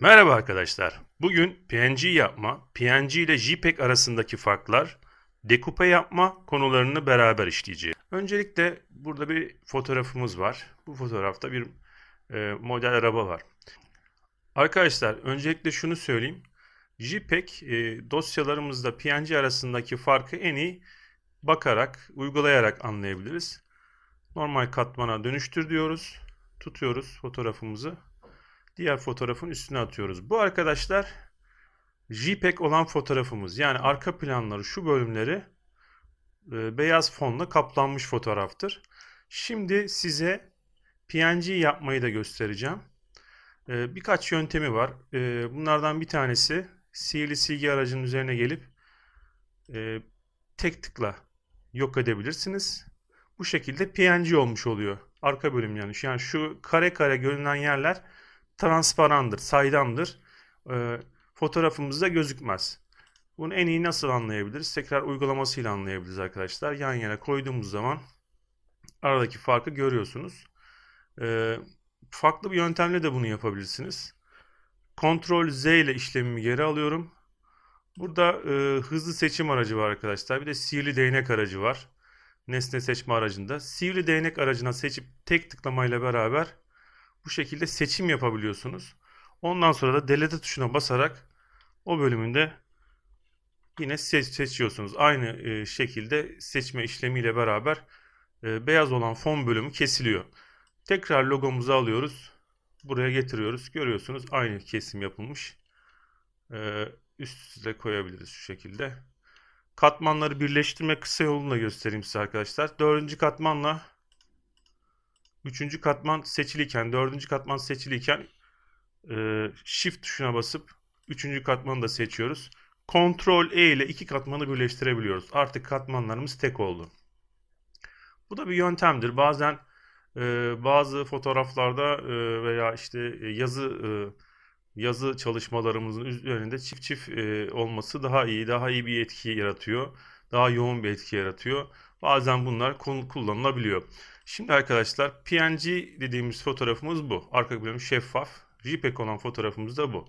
Merhaba arkadaşlar. Bugün PNG yapma, PNG ile JPEG arasındaki farklar, dekupe yapma konularını beraber işleyeceğiz. Öncelikle burada bir fotoğrafımız var. Bu fotoğrafta bir e, model araba var. Arkadaşlar öncelikle şunu söyleyeyim. JPEG e, dosyalarımızda PNG arasındaki farkı en iyi bakarak, uygulayarak anlayabiliriz. Normal katmana dönüştür diyoruz. Tutuyoruz fotoğrafımızı diğer fotoğrafın üstüne atıyoruz. Bu arkadaşlar JPEG olan fotoğrafımız. Yani arka planları şu bölümleri e, beyaz fonla kaplanmış fotoğraftır. Şimdi size PNG yapmayı da göstereceğim. E, birkaç yöntemi var. E, bunlardan bir tanesi sihirli silgi aracının üzerine gelip e, tek tıkla yok edebilirsiniz. Bu şekilde PNG olmuş oluyor. Arka bölüm yani. Yani şu kare kare görünen yerler transparandır, saydamdır. E, fotoğrafımızda gözükmez. Bunu en iyi nasıl anlayabiliriz? Tekrar uygulamasıyla anlayabiliriz arkadaşlar. Yan yana koyduğumuz zaman aradaki farkı görüyorsunuz. E, farklı bir yöntemle de bunu yapabilirsiniz. Ctrl Z ile işlemimi geri alıyorum. Burada e, hızlı seçim aracı var arkadaşlar. Bir de sihirli değnek aracı var. Nesne seçme aracında. Sihirli değnek aracına seçip tek tıklamayla beraber bu şekilde seçim yapabiliyorsunuz. Ondan sonra da delete tuşuna basarak o bölümünde yine seç seçiyorsunuz. Aynı e, şekilde seçme işlemiyle beraber e, beyaz olan fon bölümü kesiliyor. Tekrar logomuzu alıyoruz. Buraya getiriyoruz. Görüyorsunuz aynı kesim yapılmış. E, üst üste koyabiliriz şu şekilde. Katmanları birleştirme kısa yolunu da göstereyim size arkadaşlar. Dördüncü katmanla Üçüncü katman seçiliyken, dördüncü katman seçiliyken e, Shift tuşuna basıp üçüncü katmanı da seçiyoruz. Ctrl E ile iki katmanı birleştirebiliyoruz. Artık katmanlarımız tek oldu. Bu da bir yöntemdir. Bazen e, bazı fotoğraflarda e, veya işte yazı e, yazı çalışmalarımızın üzerinde çift çift e, olması daha iyi, daha iyi bir etki yaratıyor. Daha yoğun bir etki yaratıyor. Bazen bunlar kullanılabiliyor. Şimdi arkadaşlar PNG dediğimiz fotoğrafımız bu. Arka bölüm şeffaf. JPEG olan fotoğrafımız da bu.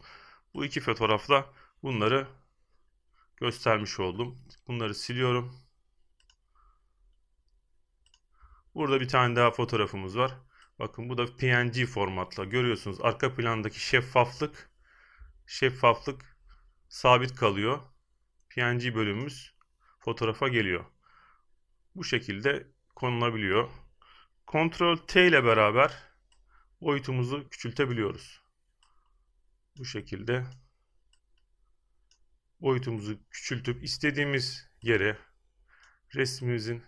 Bu iki fotoğrafla bunları göstermiş oldum. Bunları siliyorum. Burada bir tane daha fotoğrafımız var. Bakın bu da PNG formatla görüyorsunuz. Arka plandaki şeffaflık şeffaflık sabit kalıyor. PNG bölümümüz fotoğrafa geliyor. Bu şekilde konulabiliyor. Ctrl T ile beraber boyutumuzu küçültebiliyoruz. Bu şekilde boyutumuzu küçültüp istediğimiz yere resmimizin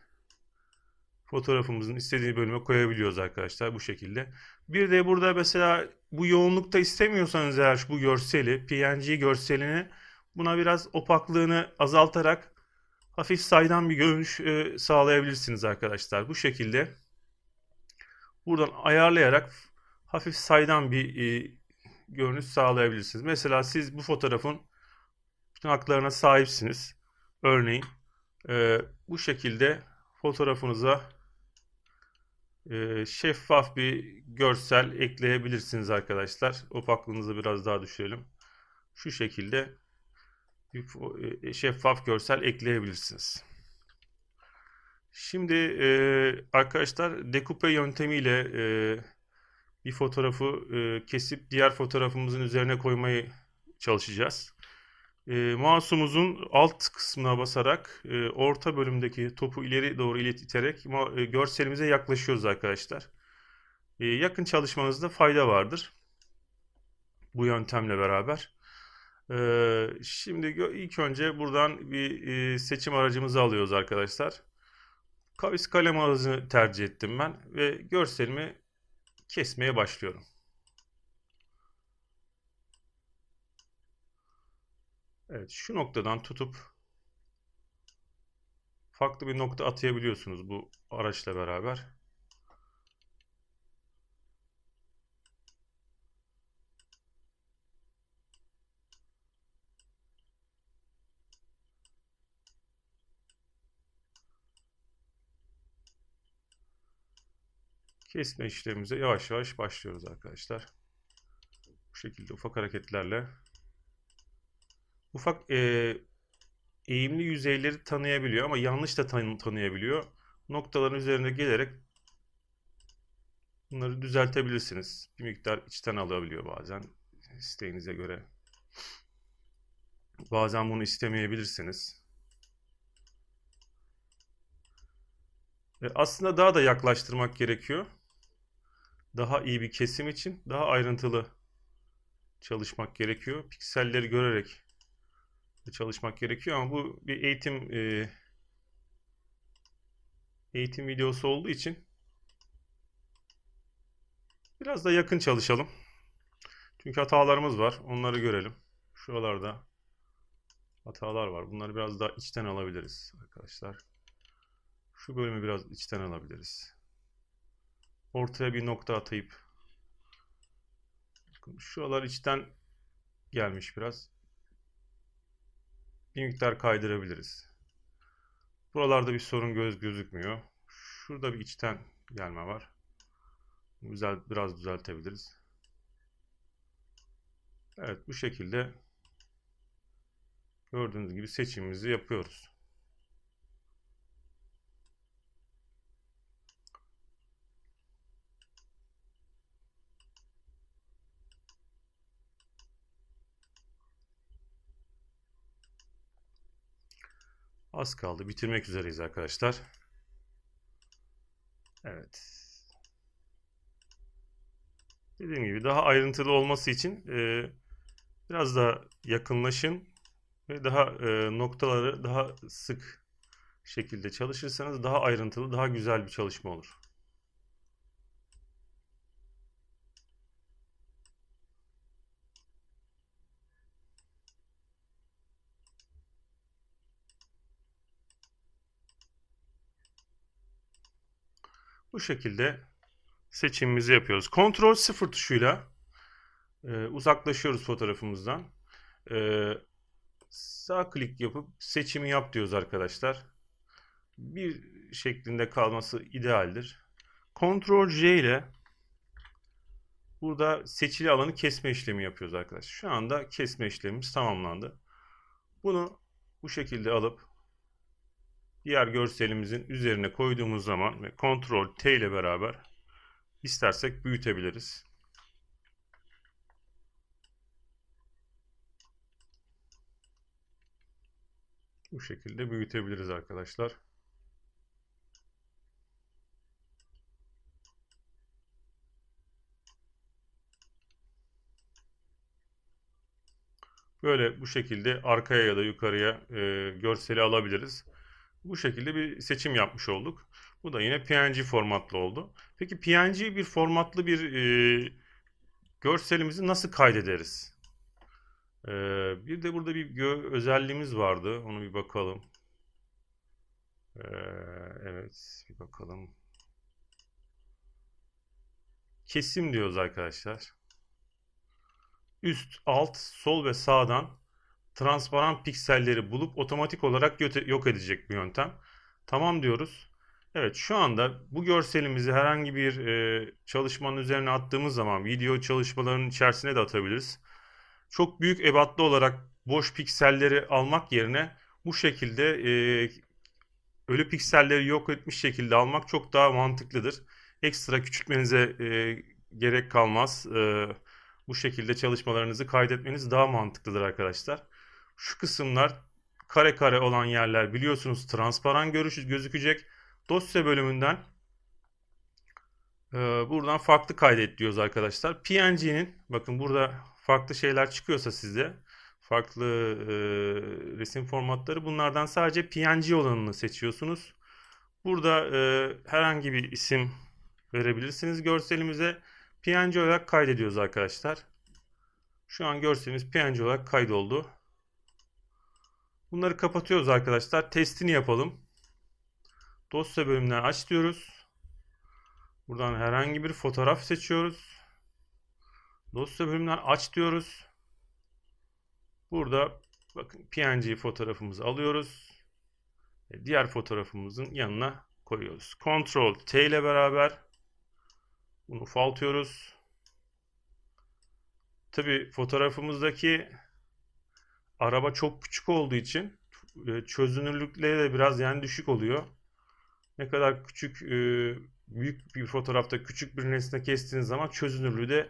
fotoğrafımızın istediği bölüme koyabiliyoruz arkadaşlar bu şekilde. Bir de burada mesela bu yoğunlukta istemiyorsanız eğer bu görseli, PNG görselini buna biraz opaklığını azaltarak hafif saydam bir görünüş e, sağlayabilirsiniz arkadaşlar. Bu şekilde buradan ayarlayarak hafif saydam bir e, görünüş sağlayabilirsiniz. Mesela siz bu fotoğrafın bütün haklarına sahipsiniz. Örneğin e, bu şekilde fotoğrafınıza e, şeffaf bir görsel ekleyebilirsiniz arkadaşlar. Opaklığınızı biraz daha düşürelim. Şu şekilde e, şeffaf görsel ekleyebilirsiniz. Şimdi e, arkadaşlar dekupe yöntemiyle e, bir fotoğrafı e, kesip diğer fotoğrafımızın üzerine koymayı çalışacağız. E, mouse'umuzun alt kısmına basarak e, orta bölümdeki topu ileri doğru iterek e, görselimize yaklaşıyoruz arkadaşlar. E, yakın çalışmanızda fayda vardır. Bu yöntemle beraber. E, şimdi ilk önce buradan bir e, seçim aracımızı alıyoruz arkadaşlar. Kavis kalem aracını tercih ettim ben ve görselimi kesmeye başlıyorum. Evet şu noktadan tutup farklı bir nokta atayabiliyorsunuz bu araçla beraber. Kesme işlemimize yavaş yavaş başlıyoruz arkadaşlar. Bu şekilde ufak hareketlerle ufak e, eğimli yüzeyleri tanıyabiliyor ama yanlış da tan- tanıyabiliyor. Noktaların üzerine gelerek bunları düzeltebilirsiniz. Bir miktar içten alabiliyor bazen isteğinize göre. Bazen bunu istemeyebilirsiniz. E, aslında daha da yaklaştırmak gerekiyor. Daha iyi bir kesim için daha ayrıntılı çalışmak gerekiyor. Pikselleri görerek çalışmak gerekiyor ama bu bir eğitim e, eğitim videosu olduğu için biraz da yakın çalışalım. Çünkü hatalarımız var. Onları görelim. Şuralarda hatalar var. Bunları biraz daha içten alabiliriz arkadaşlar. Şu bölümü biraz içten alabiliriz. Ortaya bir nokta atayıp şuralar içten gelmiş biraz. Bir miktar kaydırabiliriz. Buralarda bir sorun göz gözükmüyor. Şurada bir içten gelme var. Güzel biraz düzeltebiliriz. Evet bu şekilde gördüğünüz gibi seçimimizi yapıyoruz. Az kaldı. Bitirmek üzereyiz arkadaşlar. Evet. Dediğim gibi daha ayrıntılı olması için e, biraz daha yakınlaşın ve daha e, noktaları daha sık şekilde çalışırsanız daha ayrıntılı, daha güzel bir çalışma olur. Bu şekilde seçimimizi yapıyoruz. Ctrl 0 tuşuyla e, uzaklaşıyoruz fotoğrafımızdan. E, sağ klik yapıp seçimi yap diyoruz arkadaşlar. Bir şeklinde kalması idealdir. Ctrl J ile burada seçili alanı kesme işlemi yapıyoruz arkadaşlar. Şu anda kesme işlemimiz tamamlandı. Bunu bu şekilde alıp diğer görselimizin üzerine koyduğumuz zaman ve Ctrl T ile beraber istersek büyütebiliriz. Bu şekilde büyütebiliriz arkadaşlar. Böyle bu şekilde arkaya ya da yukarıya e, görseli alabiliriz. Bu şekilde bir seçim yapmış olduk. Bu da yine PNG formatlı oldu. Peki PNG bir formatlı bir e, görselimizi nasıl kaydederiz? E, bir de burada bir özelliğimiz vardı. Onu bir bakalım. E, evet bir bakalım. Kesim diyoruz arkadaşlar. Üst, alt, sol ve sağdan transparan pikselleri bulup otomatik olarak yok edecek bir yöntem. Tamam diyoruz. Evet şu anda bu görselimizi herhangi bir e, çalışmanın üzerine attığımız zaman video çalışmalarının içerisine de atabiliriz. Çok büyük ebatlı olarak boş pikselleri almak yerine bu şekilde e, ölü pikselleri yok etmiş şekilde almak çok daha mantıklıdır. Ekstra küçültmenize e, gerek kalmaz. E, bu şekilde çalışmalarınızı kaydetmeniz daha mantıklıdır arkadaşlar. Şu kısımlar kare kare olan yerler biliyorsunuz transparan görüş gözükecek. Dosya bölümünden e, buradan farklı kaydet diyoruz arkadaşlar. PNG'nin bakın burada farklı şeyler çıkıyorsa sizde farklı e, resim formatları bunlardan sadece PNG olanını seçiyorsunuz. Burada e, herhangi bir isim verebilirsiniz görselimize. PNG olarak kaydediyoruz arkadaşlar. Şu an görselimiz PNG olarak kaydoldu. Bunları kapatıyoruz arkadaşlar. Testini yapalım. Dosya bölümünden aç diyoruz. Buradan herhangi bir fotoğraf seçiyoruz. Dosya bölümünden aç diyoruz. Burada bakın PNG fotoğrafımızı alıyoruz. Diğer fotoğrafımızın yanına koyuyoruz. Ctrl T ile beraber bunu ufaltıyoruz. Tabii fotoğrafımızdaki araba çok küçük olduğu için e, çözünürlükleri de biraz yani düşük oluyor. Ne kadar küçük e, büyük bir fotoğrafta küçük bir nesne kestiğiniz zaman çözünürlüğü de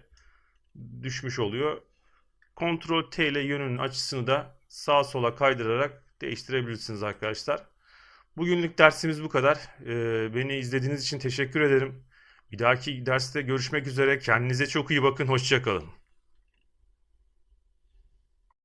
düşmüş oluyor. Ctrl T ile yönünün açısını da sağa sola kaydırarak değiştirebilirsiniz arkadaşlar. Bugünlük dersimiz bu kadar. E, beni izlediğiniz için teşekkür ederim. Bir dahaki derste görüşmek üzere. Kendinize çok iyi bakın. Hoşça kalın.